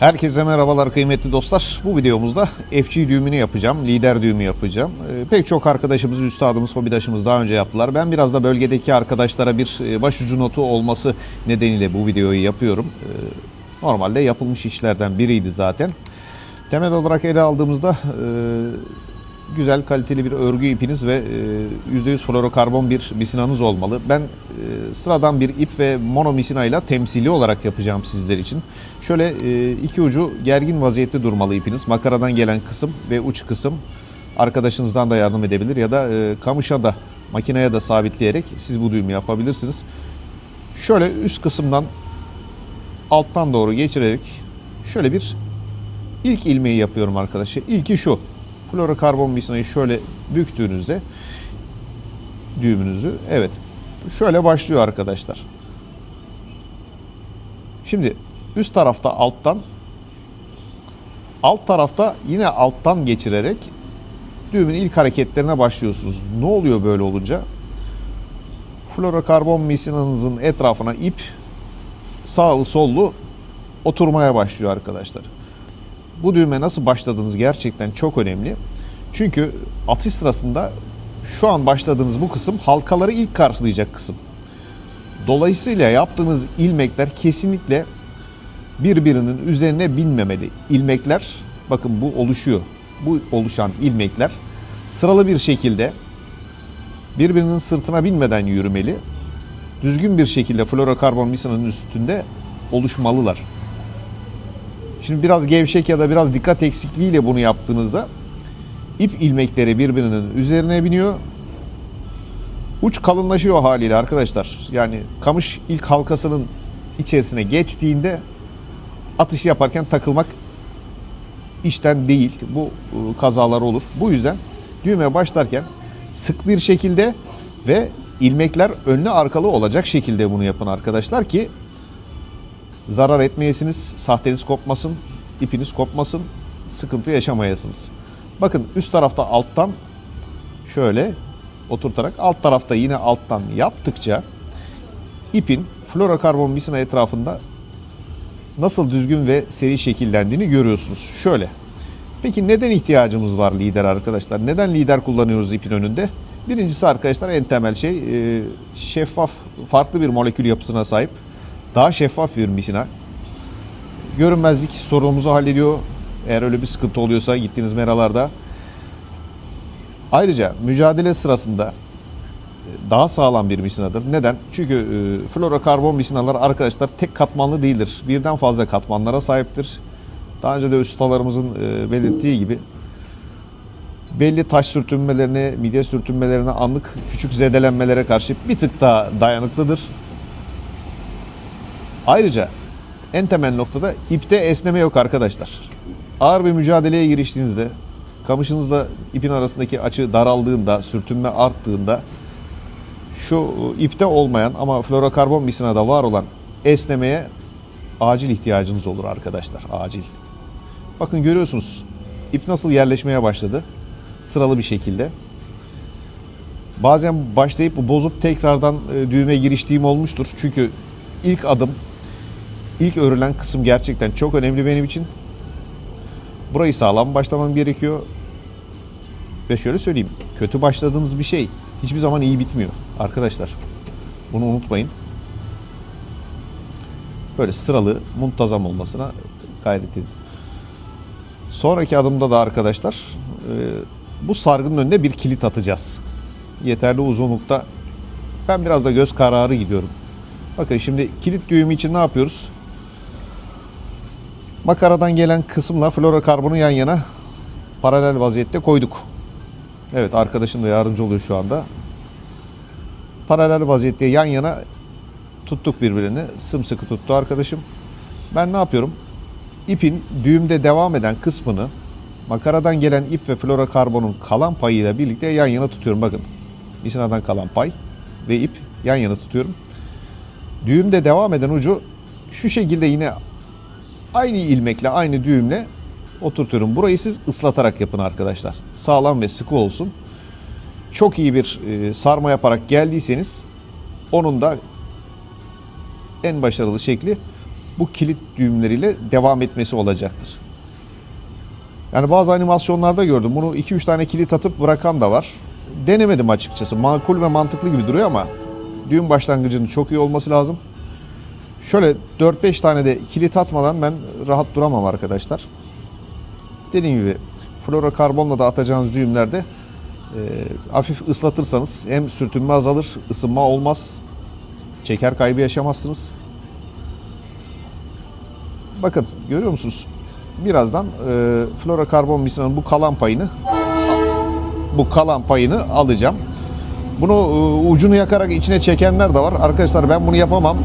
Herkese merhabalar kıymetli dostlar. Bu videomuzda FC düğümünü yapacağım, lider düğümü yapacağım. Ee, pek çok arkadaşımız, üstadımız, hobidaşımız daha önce yaptılar. Ben biraz da bölgedeki arkadaşlara bir e, başucu notu olması nedeniyle bu videoyu yapıyorum. Ee, normalde yapılmış işlerden biriydi zaten. Temel olarak ele aldığımızda e, güzel kaliteli bir örgü ipiniz ve e, %100 fluorokarbon bir misinanız olmalı. Ben e, sıradan bir ip ve mono misinayla temsili olarak yapacağım sizler için. Şöyle e, iki ucu gergin vaziyette durmalı ipiniz. Makaradan gelen kısım ve uç kısım arkadaşınızdan da yardım edebilir ya da e, kamışa da makineye de sabitleyerek siz bu düğümü yapabilirsiniz. Şöyle üst kısımdan alttan doğru geçirerek şöyle bir ilk ilmeği yapıyorum arkadaşlar. İlki şu. Fluorokarbon misinayı şöyle büktüğünüzde düğümünüzü evet şöyle başlıyor arkadaşlar. Şimdi üst tarafta alttan alt tarafta yine alttan geçirerek düğümün ilk hareketlerine başlıyorsunuz. Ne oluyor böyle olunca? Fluorokarbon misinanızın etrafına ip sağlı sollu oturmaya başlıyor arkadaşlar. Bu düğüme nasıl başladığınız gerçekten çok önemli. Çünkü atış sırasında şu an başladığınız bu kısım halkaları ilk karşılayacak kısım. Dolayısıyla yaptığınız ilmekler kesinlikle birbirinin üzerine binmemeli. İlmekler bakın bu oluşuyor. Bu oluşan ilmekler sıralı bir şekilde birbirinin sırtına binmeden yürümeli. Düzgün bir şekilde fluorokarbon misinanın üstünde oluşmalılar. Şimdi biraz gevşek ya da biraz dikkat eksikliğiyle bunu yaptığınızda ip ilmekleri birbirinin üzerine biniyor. Uç kalınlaşıyor haliyle arkadaşlar. Yani kamış ilk halkasının içerisine geçtiğinde atış yaparken takılmak işten değil. Bu e, kazalar olur. Bu yüzden düğmeye başlarken sık bir şekilde ve ilmekler önlü arkalı olacak şekilde bunu yapın arkadaşlar ki zarar etmeyesiniz, sahteniz kopmasın, ipiniz kopmasın, sıkıntı yaşamayasınız. Bakın üst tarafta alttan şöyle oturtarak alt tarafta yine alttan yaptıkça ipin fluorokarbon misina etrafında nasıl düzgün ve seri şekillendiğini görüyorsunuz. Şöyle. Peki neden ihtiyacımız var lider arkadaşlar? Neden lider kullanıyoruz ipin önünde? Birincisi arkadaşlar en temel şey e, şeffaf farklı bir molekül yapısına sahip daha şeffaf bir misina. Görünmezlik sorunumuzu hallediyor. Eğer öyle bir sıkıntı oluyorsa gittiğiniz meralarda. Ayrıca mücadele sırasında e, daha sağlam bir misinadır. Neden? Çünkü e, fluorokarbon misinalar arkadaşlar tek katmanlı değildir. Birden fazla katmanlara sahiptir. Daha önce de ustalarımızın e, belirttiği gibi belli taş sürtünmelerine, midye sürtünmelerine, anlık küçük zedelenmelere karşı bir tık daha dayanıklıdır. Ayrıca en temel noktada ipte esneme yok arkadaşlar. Ağır bir mücadeleye giriştiğinizde kamışınızla ipin arasındaki açı daraldığında, sürtünme arttığında şu ipte olmayan ama fluorokarbon misinada var olan esnemeye acil ihtiyacınız olur arkadaşlar. Acil. Bakın görüyorsunuz ip nasıl yerleşmeye başladı. Sıralı bir şekilde. Bazen başlayıp bozup tekrardan e, düğüme giriştiğim olmuştur. Çünkü ilk adım İlk örülen kısım gerçekten çok önemli benim için. Burayı sağlam başlamam gerekiyor. Ve şöyle söyleyeyim. Kötü başladığınız bir şey hiçbir zaman iyi bitmiyor arkadaşlar. Bunu unutmayın. Böyle sıralı, muntazam olmasına gayret edin. Sonraki adımda da arkadaşlar e, bu sargının önüne bir kilit atacağız. Yeterli uzunlukta. Ben biraz da göz kararı gidiyorum. Bakın şimdi kilit düğümü için ne yapıyoruz? Makaradan gelen kısımla fluorokarbonu yan yana paralel vaziyette koyduk. Evet arkadaşım da yardımcı oluyor şu anda. Paralel vaziyette yan yana tuttuk birbirini. Sımsıkı tuttu arkadaşım. Ben ne yapıyorum? İpin düğümde devam eden kısmını makaradan gelen ip ve fluorokarbonun kalan payıyla birlikte yan yana tutuyorum. Bakın misinadan kalan pay ve ip yan yana tutuyorum. Düğümde devam eden ucu şu şekilde yine aynı ilmekle, aynı düğümle oturtuyorum. Burayı siz ıslatarak yapın arkadaşlar. Sağlam ve sıkı olsun. Çok iyi bir e, sarma yaparak geldiyseniz onun da en başarılı şekli bu kilit düğümleriyle devam etmesi olacaktır. Yani bazı animasyonlarda gördüm. Bunu 2-3 tane kilit atıp bırakan da var. Denemedim açıkçası. Makul ve mantıklı gibi duruyor ama düğüm başlangıcının çok iyi olması lazım. Şöyle 4-5 tane de kilit atmadan ben rahat duramam arkadaşlar. Dediğim gibi florokarbonla da atacağınız düğümlerde e, hafif ıslatırsanız hem sürtünme azalır, ısınma olmaz, çeker kaybı yaşamazsınız. Bakın görüyor musunuz? Birazdan e, florokarbon misinanın bu kalan payını bu kalan payını alacağım. Bunu e, ucunu yakarak içine çekenler de var. Arkadaşlar ben bunu yapamam.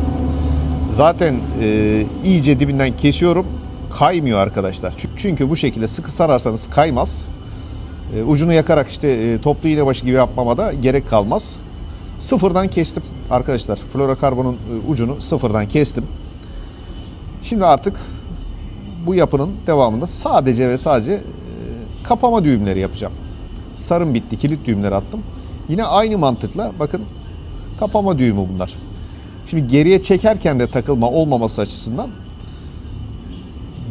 Zaten e, iyice dibinden kesiyorum. Kaymıyor arkadaşlar. Çünkü- bu şekilde sıkı sararsanız kaymaz. E, ucunu yakarak işte e, toplu iğne başı gibi yapmama da gerek kalmaz. Sıfırdan kestim arkadaşlar. Florokarbonun e, ucunu sıfırdan kestim. Şimdi artık bu yapının devamında sadece ve sadece e, kapama düğümleri yapacağım. Sarım bitti, kilit düğümleri attım. Yine aynı mantıkla bakın kapama düğümü bunlar. Şimdi geriye çekerken de takılma olmaması açısından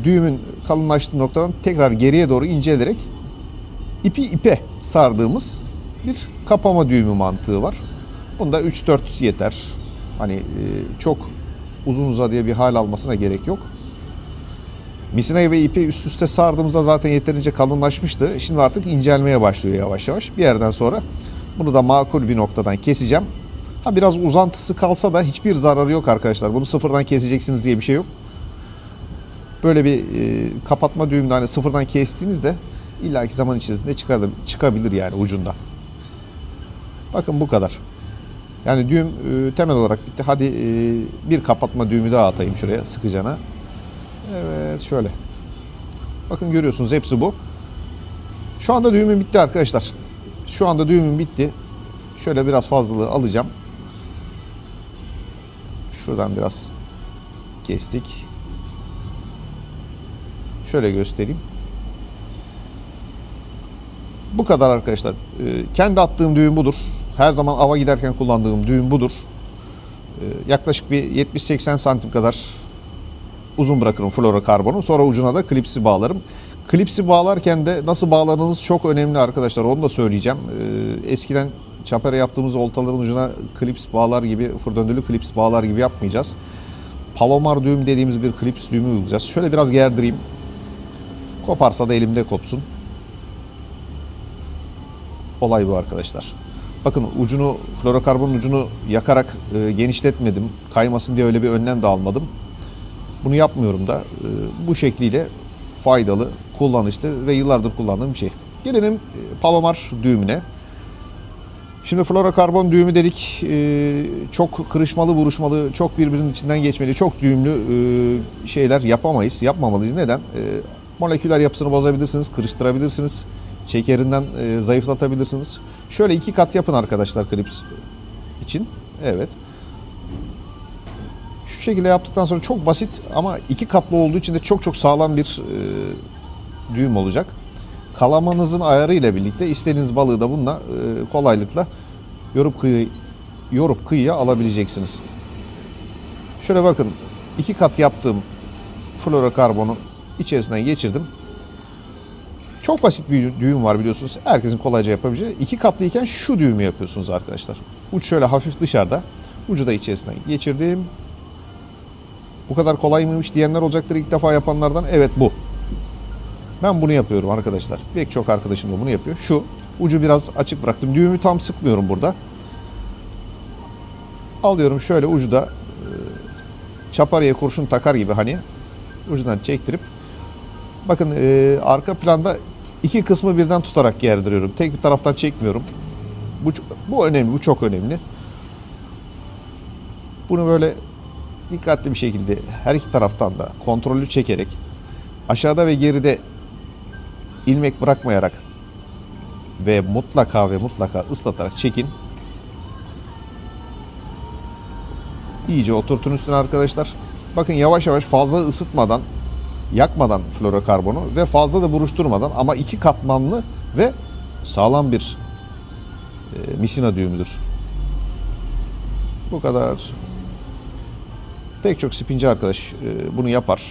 düğümün kalınlaştığı noktadan tekrar geriye doğru incelerek ipi ipe sardığımız bir kapama düğümü mantığı var. Bunda 3-4 yeter. Hani e, çok uzun uzadıya bir hal almasına gerek yok. Misinayı ve ipi üst üste sardığımızda zaten yeterince kalınlaşmıştı. Şimdi artık incelmeye başlıyor yavaş yavaş. Bir yerden sonra bunu da makul bir noktadan keseceğim. Ha biraz uzantısı kalsa da hiçbir zararı yok arkadaşlar. Bunu sıfırdan keseceksiniz diye bir şey yok. Böyle bir e, kapatma düğümünü hani sıfırdan kestiğinizde illaki zaman içerisinde çıkabilir, çıkabilir yani ucundan. Bakın bu kadar. Yani düğüm e, temel olarak bitti. Hadi e, bir kapatma düğümü daha atayım şuraya sıkıcana. Evet şöyle. Bakın görüyorsunuz hepsi bu. Şu anda düğümüm bitti arkadaşlar. Şu anda düğümüm bitti. Şöyle biraz fazlalığı alacağım. Şuradan biraz kestik. Şöyle göstereyim. Bu kadar arkadaşlar. Ee, Kendi attığım düğüm budur. Her zaman ava giderken kullandığım düğüm budur. Ee, Yaklaşık bir 70-80 santim kadar uzun bırakırım fluorokarbonu. Sonra ucuna da klipsi bağlarım. Klipsi bağlarken de nasıl bağladığınız çok önemli arkadaşlar. Onu da söyleyeceğim. Ee, eskiden çapara yaptığımız oltaların ucuna klips bağlar gibi, fırdöndülü klips bağlar gibi yapmayacağız. Palomar düğüm dediğimiz bir klips düğümü uygulayacağız. Şöyle biraz gerdireyim. Koparsa da elimde kopsun. Olay bu arkadaşlar. Bakın ucunu, florokarbonun ucunu yakarak e, genişletmedim. Kaymasın diye öyle bir önlem de almadım. Bunu yapmıyorum da. E, bu şekliyle faydalı, kullanışlı ve yıllardır kullandığım bir şey. Gelelim e, palomar düğümüne. Şimdi florokarbon düğümü dedik. e, çok kırışmalı, vuruşmalı, çok birbirinin içinden geçmeli, çok düğümlü e, şeyler yapamayız, yapmamalıyız. Neden? E, moleküler yapısını bozabilirsiniz, kırıştırabilirsiniz. Çekerinden e, zayıflatabilirsiniz. Şöyle iki kat yapın arkadaşlar klips için. Evet. Şu şekilde yaptıktan sonra çok basit ama iki katlı olduğu için de çok çok sağlam bir düğüm olacak. Kalamanızın ayarı ile birlikte istediğiniz balığı da bununla e, kolaylıkla yorup kıyı yorup kıyıya alabileceksiniz. Şöyle bakın iki kat yaptığım florokarbonu içerisinden geçirdim. Çok basit bir düğüm var biliyorsunuz. Herkesin kolayca yapabileceği. İki katlıyken şu düğümü yapıyorsunuz arkadaşlar. Uç şöyle hafif dışarıda. Ucu da içerisinden geçirdim. Bu kadar kolay mıymış diyenler olacaktır ilk defa yapanlardan. Evet bu. Ben bunu yapıyorum arkadaşlar. Pek çok arkadaşım da bunu yapıyor. Şu ucu biraz açık bıraktım. Düğümü tam sıkmıyorum burada. Alıyorum şöyle ucu da e, çaparıya kurşun takar gibi hani ucundan çektirip bakın e, arka planda iki kısmı birden tutarak gerdiriyorum. Tek bir taraftan çekmiyorum. Bu, bu önemli, bu çok önemli. Bunu böyle dikkatli bir şekilde her iki taraftan da kontrollü çekerek aşağıda ve geride ilmek bırakmayarak ve mutlaka ve mutlaka ıslatarak çekin. İyice oturtun üstüne arkadaşlar. Bakın yavaş yavaş fazla ısıtmadan, yakmadan florokarbonu ve fazla da buruşturmadan ama iki katmanlı ve sağlam bir e, misina düğümüdür. Bu kadar. Pek çok spinci arkadaş e, bunu yapar.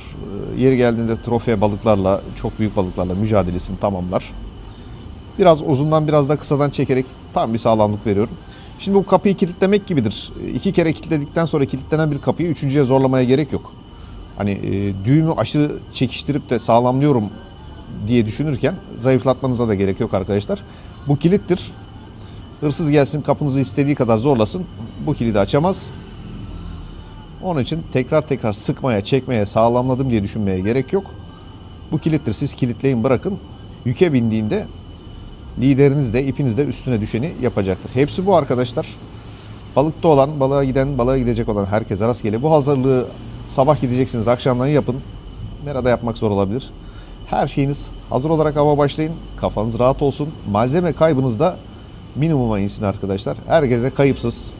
E, Yeri geldiğinde trofe balıklarla, çok büyük balıklarla mücadelesini tamamlar. Biraz uzundan biraz da kısadan çekerek tam bir sağlamlık veriyorum. Şimdi bu kapıyı kilitlemek gibidir. E, İki kere kilitledikten sonra kilitlenen bir kapıyı üçüncüye zorlamaya gerek yok. Hani düğümü aşırı çekiştirip de sağlamlıyorum diye düşünürken zayıflatmanıza da gerek yok arkadaşlar. Bu kilittir. Hırsız gelsin kapınızı istediği kadar zorlasın. Bu kilidi açamaz. Onun için tekrar tekrar sıkmaya, çekmeye, sağlamladım diye düşünmeye gerek yok. Bu kilittir. Siz kilitleyin bırakın. Yüke bindiğinde lideriniz de ipiniz de üstüne düşeni yapacaktır. Hepsi bu arkadaşlar. Balıkta olan, balığa giden, balığa gidecek olan herkese rastgele. Bu hazırlığı sabah gideceksiniz, akşamdan yapın. Merada yapmak zor olabilir. Her şeyiniz hazır olarak hava başlayın. Kafanız rahat olsun. Malzeme kaybınız da minimuma insin arkadaşlar. Herkese kayıpsız,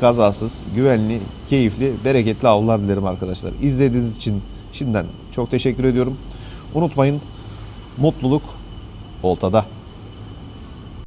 kazasız, güvenli, keyifli, bereketli avlar dilerim arkadaşlar. İzlediğiniz için şimdiden çok teşekkür ediyorum. Unutmayın mutluluk oltada.